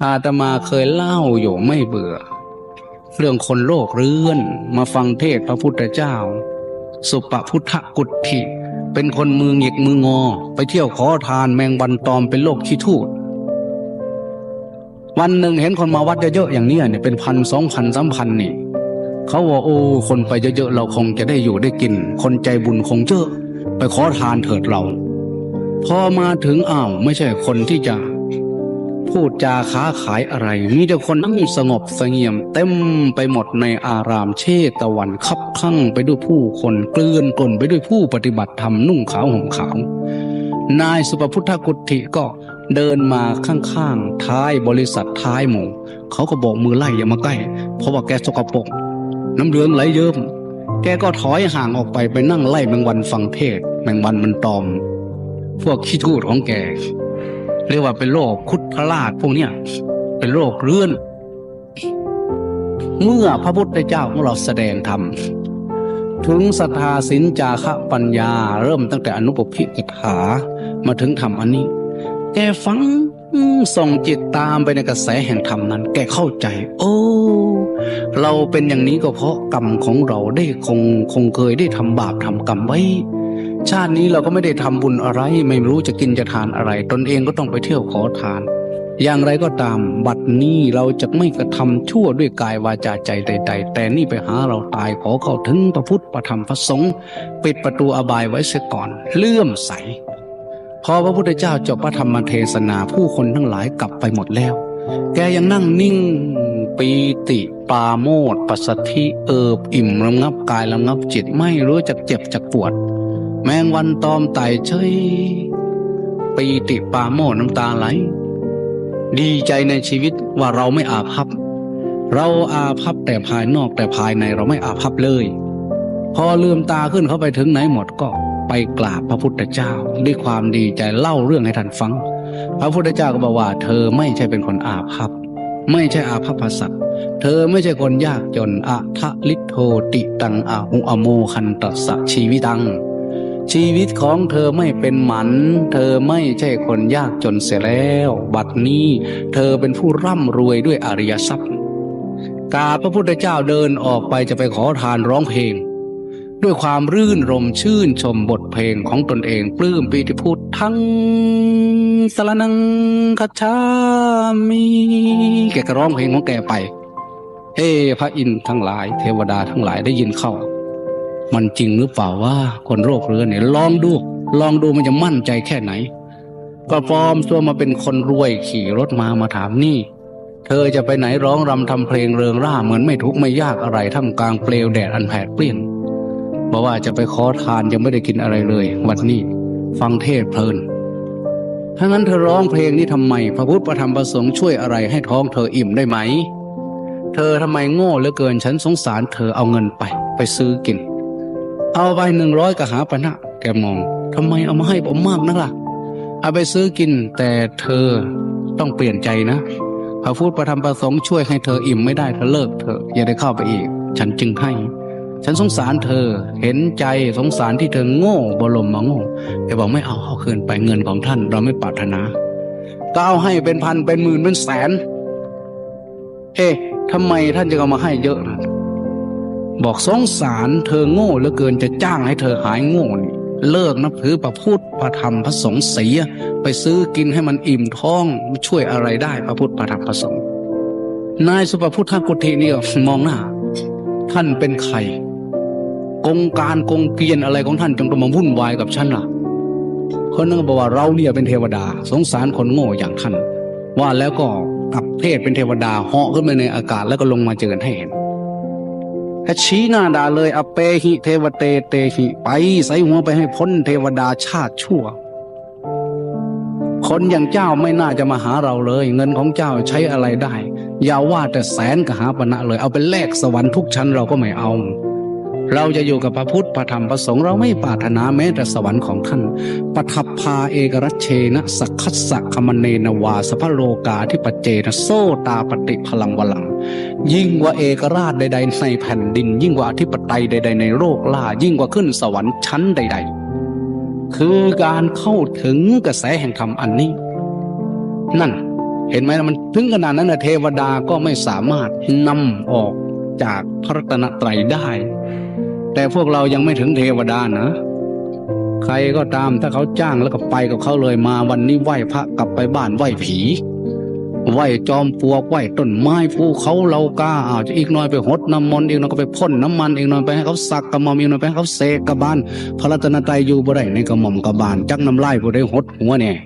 อาตมาเคยเล่าอยู่ไม่เบื่อ เรื่องคนโลกเรื้อนมาฟังเทศพระพุทธเจ้า สุปพุทธกุฏฐิเป็นคนมือหงิกมืองอ ไปเที่ยวขอทานแมงวันตอมเป็นโลกขี้ทูดวันหนึ่งเห็นคนมาวัดเยอะๆอย่างนี้เนี่ยเป็นพันสองพันสามพันนี่เขาว่าโอ้คนไปเยอะๆเราคงจะได้อยู่ได้กิน คนใจบุญคงเยอะ ไปขอทานเถิดเรา พอมาถึงอ้าวไม่ใช่คนที่จะ พูดจาค้าขายอะไร มีแต่คนนั่งสงบเสงี่ยม เต็มไปหมดในอารามเชตะวันคับข้างไปด้วยผู้คนเกลื่อนกลนไปด้วยผู้ปฏิบัติธรรมนุ่งขาวห่มขาว นายสุปพุทธกุฏิก็เดินมาข้างๆ ท้ายบริษัทท้ายหมู่เขาก็บอกมือไล่อย่ามาใกล้ เพราะว่าแกสกปรกน้ำเหลืองไหลเยิ้มแกก็ถอยห่างออกไปไปนั่งไล่แมงวันฟังเทศแมงวันมันตอม พวกขี้ทูดของแก เรียกว่าเป็นโรคคุดพลาดพวกเนี้ยเป็นโรคเรื้อน เมื่อพระพุทธเจ้าของเราแสดงธรรมถึงศรัทธาสินจาคะปัญญา เริ่มตั้งแต่อนุปพิกถามาถึงธรรมอันนี้ แกฟังส่งจิตตามไปในกระแสแห่งธรรมนั้น แกเข้าใจ โอ้เราเป็นอย่างนี้ก็เพราะกรรมของเราได้คงคงเคยได้ทำบาปทำกรรมไว้ ชาตินี้เราก็ไม่ได้ทำบุญอะไร ไม่รู้จะกินจะทานอะไร ตนเองก็ต้องไปเที่ยวขอทาน อย่างไรก็ตามบัดนี้เราจะไม่กระทำชั่วด้วยกายวาจาใจใดๆแต่นี่ไปหาเราตายขอเข้าถึงพระพุทธพระธรรมพระสงฆ์ปิดประตูอบายไว้เสียก่อน เลื่อมใสพอพระพุทธเจ้าจบพระธรรมเทศนาผู้คนทั้งหลายกลับไปหมดแล้ว แกยังนั่งนิ่งปีติปาโมดปัสสธิเอิบอิ่มระงับกายระงับจิตไม่รู้จักเจ็บจักปวด แมงวันตอมไต่เฉยปีติปาโมน้ำตาไหล ดีใจในชีวิตว่าเราไม่อาภัพ เราอาภัพแต่ภายนอกแต่ภายในเราไม่อาภัพเลย พอลืมตาขึ้นเขาไปถึงไหนหมดก็ไปกราบพระพุทธเจ้า ด้วยความดีใจเล่าเรื่องให้ท่านฟัง พระพุทธเจ้าก็บอกว่า เธอไม่ใช่เป็นคนอาภัพ ไม่ใช่อาภัพสัตว์เธอไม่ใช่คนยากจนอะทะลิโทติตังอาหุอโมคันตัสะชีวิตัง ชีวิตของเธอไม่เป็นหมัน เธอไม่ใช่คนยากจนเสียแล้ว บัดนี้เธอเป็นผู้ร่ำรวยด้วยอริยทรัพย์ กาพระพุทธเจ้าเดินออกไปจะไปขอทานร้องเพลง ด้วยความรื่นรมชื่นชมบทเพลงของตนเองปลื้มปีติพุทธังสรนังคัจฉามิแกก็ร้องเพลงของแกไป เฮ้พระอินทร์ทั้งหลาย เทวดาทั้งหลายได้ยินเข้า มันจริงหรือเปล่าว่าคนโรคเรื้อนเนี่ยลองดู ลองดูมันจะมั่นใจแค่ไหน ก็ปลอมตัวมาเป็นคนรวยขี่รถมามาถามนี่ เธอจะไปไหนร้องรำทำเพลงเริงร่าเหมือนไม่ทุกข์ไม่ยากอะไรท่ามกลางเปลวแดดอันแผดเปรี้ยงบอกว่าจะไปขอทานยังไม่ได้กินอะไรเลย วันนี้ฟังเทศเพลินถ้างั้นเธอร้องเพลงนี้ทำไม พระพุทธพระธรรมพระสงฆ์ช่วยอะไรให้ท้องเธออิ่มได้ไหม เธอทำไมโง่เหลือเกินฉันสงสารเธอเอาเงินไป ไปซื้อกิน เอาไปหนึ่งร้อยกะหาปณะแกมองทำไมเอามาให้ผมมากนักล่ะ เอาไปซื้อกินแต่เธอต้องเปลี่ยนใจนะพระพุทธพระธรรมพระสงฆ์ช่วยให้เธออิ่มไม่ได้เธอเลิกเถออย่าได้เข้าไปอีก ฉันจึงให้ ฉันสงสารเธอเห็นใจสงสารที่เธอโง่บรมมาโง่แกบอกไม่เอาเอาคืนไปเงินของท่าน เราไม่ปรารถนาก็เอาให้เป็นพันเป็นหมื่นเป็นแสน เอ๊ะทำไมท่านจะเอามาให้เยอะนะ บอกสงสารเธอโง่เหลือเกินจะจ้างให้เธอหายโง่นี่เลิกนับถือพระพุทธพระธรรมพระสงฆ์เสียไปซื้อกินให้มันอิ่มท้องช่วยอะไรได้พระพุทธพระธรรมพระสงฆ์นายสุภพุทธกุฏินี่มองหน้า ท่านเป็นใครกงการกงเกียนอะไรของท่านจงต้องมาวุ่นวายกับฉันล่ะคนนึงก็บอกว่าเราเนี่ยเป็นเทวดา สงสารคนโง่อย่างท่าน ว่าแล้วก็กลับเทศเป็นเทวดาเหาะขึ้นไปในอากาศแล้วก็ลงมาเจอให้เห็น ให้ชี้หน้าด่าเลยอเปหิเทวเตเตหิไปใส่หัวไปให้พ้นเทวดาชาติชั่ว คนอย่างเจ้าไม่น่าจะมาหาเราเลย เงินของเจ้าใช้อะไรได้ อย่าว่าแต่แสนกหาปณะเลย เอาไปแลกสวรรค์ทุกชั้นเราก็ไม่เอา เราจะอยู่กับพระพุทธพระธรรมพระสงฆ์เราไม่ปรารถนาแม้แต่สวรรค์ของท่านปทัพพาเอกรัชเชนะสักคัสสะคมเนนวาสพโลกาที่ปจเจนะโซตาปฏิพลังวลัง ยิ่งกว่าเอกราชใด ๆ ในแผ่นดิน ยิ่งกว่าอธิปไตยใด ๆ ในโลกล่า ยิ่งกว่าขึ้นสวรรค์ชั้นใด ๆ คือการเข้าถึงกระแสแห่งธรรมอันนี้ นั่นเห็นไหมมันถึงขนาดนั้นเทวดาก็ไม่สามารถนำออกจากพระรัตนตรได้ แต่พวกเรายังไม่ถึงเทวดานะ ใครก็ตามถ้าเขาจ้างแล้วก็ไปกับเขาเลยมาวันนี้ไหว้พระกลับไปบ้านไหว้ผีไหว้จอมปลวกไหว้ต้นไม้ภูเขาเรากาอาจจะอีกหน่อยไปหดน้ำมนต์อีกหน่อยก็ไปพ่นน้ำมันอีกหน่อยไปให้เขาสักกระหม่อมอีกหน่อยไปให้เขาเสกกระบาลพระรัตนตรัยอยู่บ่ได้ในกระหม่อมกระบาลจักน้ำลายบ่ได้หดหัวเนี่ย